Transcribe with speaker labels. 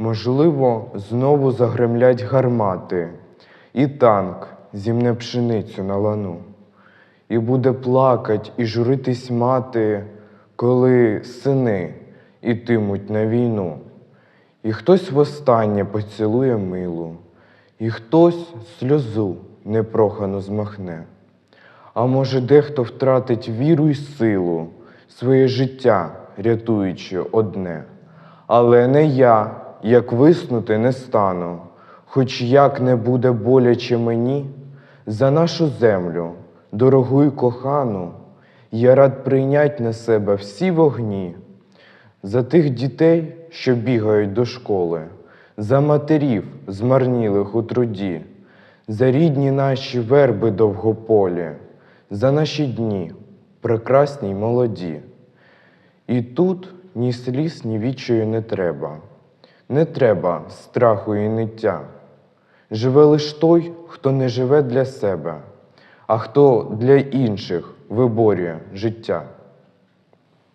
Speaker 1: Можливо, знову загремлять гармати, і танк зімне пшеницю на лану. І буде плакать і журитись мати, коли сини ітимуть на війну. І хтось востаннє поцілує милу, і хтось сльозу непрохану змахне. А може, дехто втратить віру й силу, своє життя рятуючи одне. Але не я, як виснути не стану, хоч як не буде боляче мені, за нашу землю, дорогу й кохану, я рад прийнять на себе всі вогні, за тих дітей, що бігають до школи, за матерів, змарнілих у труді, за рідні наші верби довгополі, за наші дні, прекрасні й молоді. І тут ні сліз, ні відчаю не треба, не треба страху і ниття. Живе лиш той, хто не живе для себе, а хто для інших виборює життя.